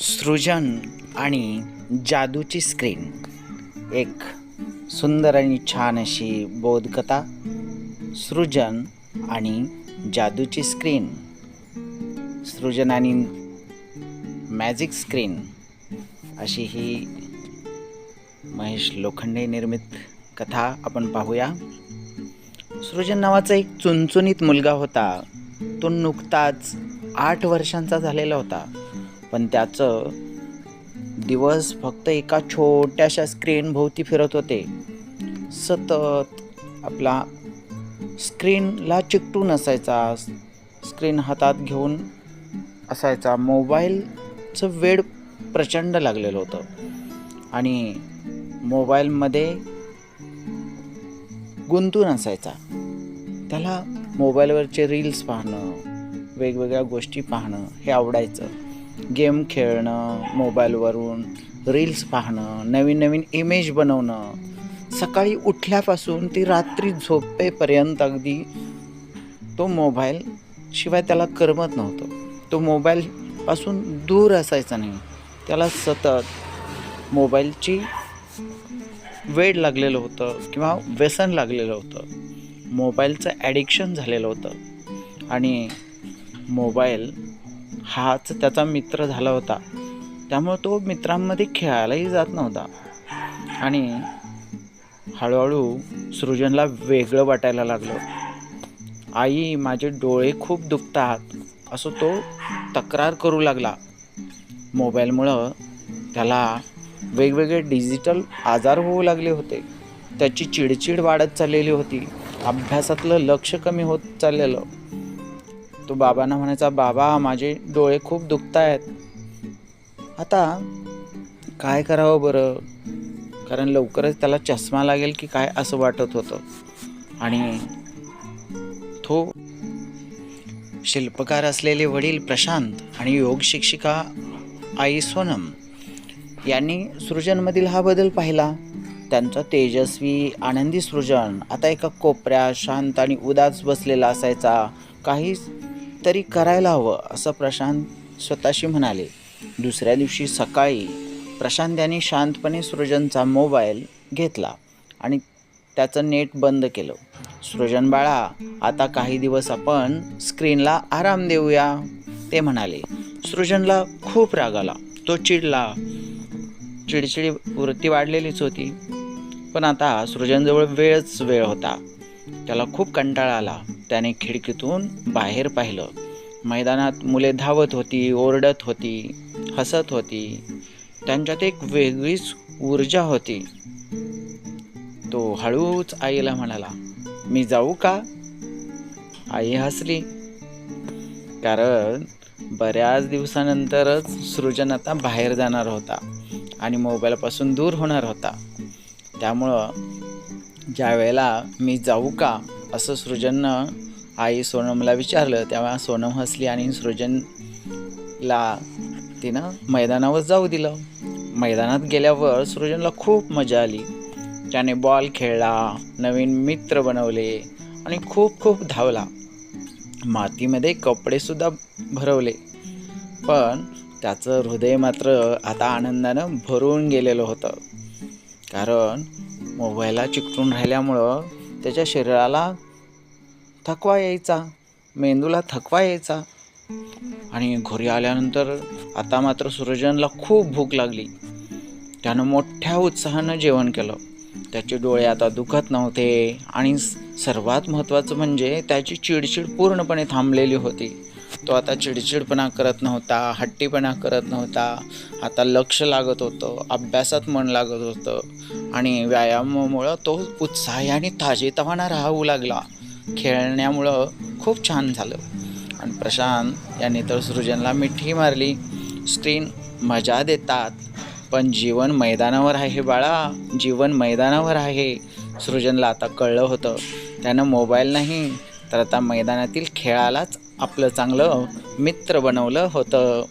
सृजन आणि जादूची स्क्रीन एक सुंदर आणि छान अशी बोधकथा सृजन आणि जादूची स्क्रीन सृजन आणि मॅजिक स्क्रीन अशी ही महेश लोखंडे निर्मित कथा आपण पाहूया. सृजन नावाचा एक चुनचुनीत मुलगा होता. तो नुकताच आठ वर्षांचा झालेला होता. पण त्याचं दिवस फक्त एका छोट्याशा स्क्रीन भोवती फिरत होते. सतत आपला स्क्रीनला चिकटून असायचा स्क्रीन हातात घेऊन असायचा. मोबाईलचं वेड प्रचंड लागलेलं होतं. आणि मोबाईलमध्ये गुंतून असायचा त्याला मोबाईलवरचे रील्स पाहणं वेगवेगळ्या गोष्टी पाहणं हे आवडायचं. गेम खेळणं मोबाईलवरून रील्स पाहणं नवीन नवीन इमेज बनवणं. सकाळी उठल्यापासून ती रात्री झोपेपर्यंत अगदी तो मोबाईल शिवाय त्याला करमत नव्हतं. तो मोबाईलपासून दूर असायचा नाही. त्याला सतत मोबाईलची वेड लागलेलं होतं किंवा व्यसन लागलेलं होतं. मोबाईलचं ॲडिक्शन झालेलं होतं. आणि मोबाईल हाच त्याचा मित्र झाला होता. त्यामुळे तो मित्रांमध्ये खेळायलाही जात नव्हता. आणि हळूहळू सृजनला वेगळं वाटायला लागलं. आई माझे डोळे खूप दुखतात असं तो तक्रार करू लागला. मोबाईलमुळं त्याला वेगवेगळे डिजिटल आजार होऊ लागले होते. त्याची चिडचिड वाढत चाललेली होती. अभ्यासातलं लक्ष कमी होत चाललेलं. तो बाबांना म्हणायचा बाबा माझे डोळे खूप दुखत आहेत आता काय करावं बरं? कारण लवकरच त्याला चष्मा लागेल की काय असं वाटत होतं. आणि तो शिल्पकार असलेले वडील प्रशांत आणि योग शिक्षिका आई सोनम यांनी सृजनमधील हा बदल पाहिला. त्यांचा तेजस्वी आनंदी सृजन आता एका कोपऱ्या शांत आणि उदास बसलेला असायचा. काही तरी करायला हवं असं प्रशांत स्वतःशी म्हणाले. दुसऱ्या दिवशी सकाळी प्रशांत यांनी शांतपणे सृजनचा मोबाईल घेतला आणि त्याचं नेट बंद केलं. सृजन बाळा आता काही दिवस आपण स्क्रीनला आराम देऊया ते म्हणाले. सृजनला खूप राग आला. तो चिडला. चिडचिडी वृत्ती वाढलेलीच होती. पण आता सृजनजवळ वेळच वेळ होता. त्याला खूप कंटाळा आला. त्याने खिडकीतून बाहेर पाहिलं. मैदानात मुले धावत होती ओरडत होती हसत होती. त्यांच्यात एक वेगळीच ऊर्जा होती. तो हळूच आईला म्हणाला मी जाऊ का? आई हसली. कारण बऱ्याच दिवसानंतरच सृजन आता बाहेर जाणार होता आणि मोबाईलपासून दूर होणार होता. त्यामुळं ज्या वेळेला मी जाऊ का असं सृजननं आई सोनमला विचारलं. तेव्हा सोनम हसली आणि सृजनला तिनं मैदानावर जाऊ दिलं. मैदानात गेल्यावर सृजनला खूप मजा आली. त्याने बॉल खेळला नवीन मित्र बनवले आणि खूप खूप धावला. मातीमध्ये कपडेसुद्धा भरवले. पण त्याचं हृदय मात्र आता आनंदानं भरून गेलेलं होतं. कारण मोबाईलला चिकटून राहिल्यामुळं त्याच्या शरीराला थकवा यायचा मेंदूला थकवा यायचा. आणि घरी आल्यानंतर आता मात्र सुरजनला खूप भूक लागली. त्यानं मोठ्या उत्साहानं जेवण केलं. त्याचे डोळे आता दुखत नव्हते आणि सर्वात महत्त्वाचं म्हणजे त्याची चिडचिड पूर्णपणे थांबलेली होती. तो आता चिडचिडपणा करत नव्हता हट्टीपणा करत नव्हता. आता लक्ष लागत होतं अभ्यासात मन लागत होतं. आणि व्यायामामुळं तो उत्साही आणि ताजेतवाना राहू लागला. खेळण्यामुळं खूप छान झालं. आणि प्रशांत यांनी तर सृजनला मिठी मारली. स्क्रीन मजा देतात पण जीवन मैदानावर आहे बाळा. जीवन मैदानावर आहे. सृजनला आता कळलं होतं. त्यानं मोबाईल नाही तर आता मैदानातील खेळालाच आपलं चांगलं मित्र बनवलं होतं.